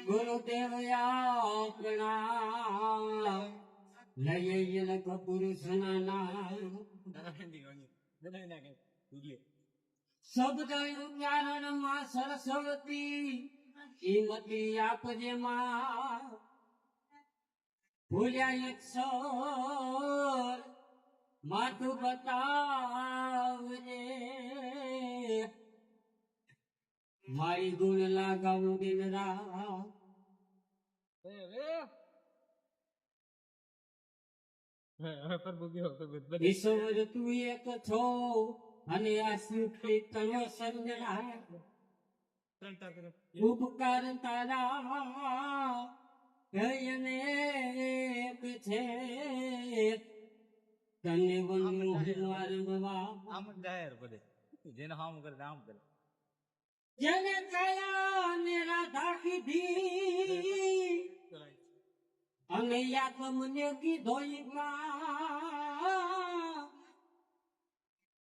ગુરુદેવ પ્રણામ લઈએ પુરુષના નામ શબ્દ ઉચ્ચારણમાં સરસ્વતી શ્રીમતી આપજે ભૂલ્યા અક્ષર બતાવજે મારી ગુણ લાગાવું દિન રાત ઈશ્વર તું એક છો અને આ સૃષ્ટિ તનો સંગ્રહ ઉપકાર તારા હયને એક છે તને વંદન વારંવાર આમ જ જાહેર બધે જેને હામ કરે તે આમ કરે જેને કયા મેરા દાખી દી અને યાદ મને કીધો.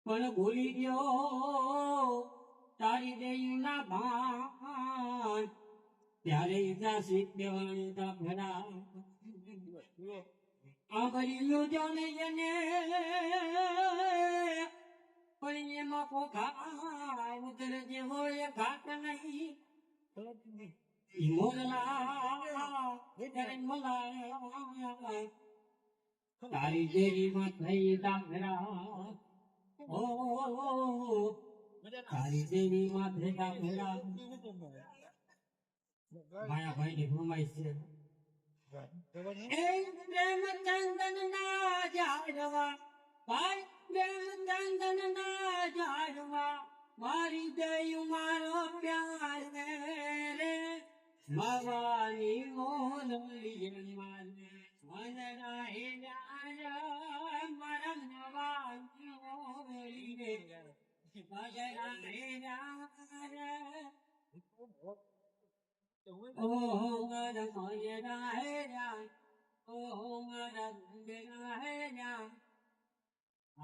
પણ ભૂલી ગયો તારી દેવી ના ભાન ત્યારે ઇતિહાસિક શીખ તા ભરા આંગળીયું જાણે એને. એમાં કોખા ઉતર જેવો એ ઘાટ નહીં. તારી દેવીમાં થઈ ઓ તારી દેવીમાં થઈ ડાંગરા માયાભાઈ ની ભૂમાઈ છે. ચંદન ના જાડવા ભાઈ પ્રેમ ચંદન ના જાડવા મારી દયું મારો પ્યાર રે. ભવાની મોરલી મારે મન રાહે મારા નવાની મોરલી રે. મન રાહે ન્યાય. Oh, mara moyera hera. Oh, mara moyera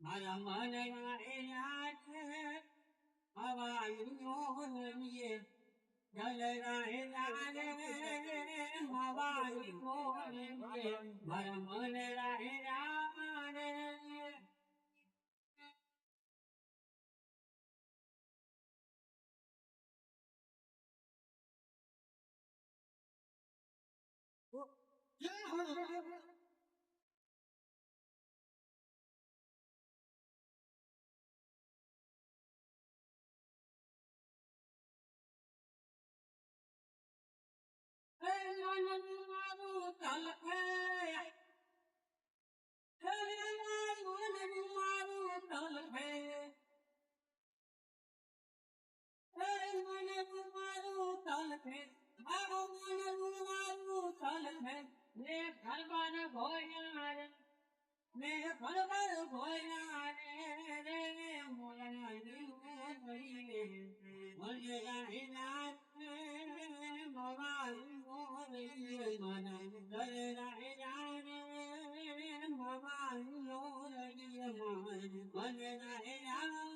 அரமனை அவாயிரோமியே Oh, yeah. ભોયા રે રે મોલા One night, one night,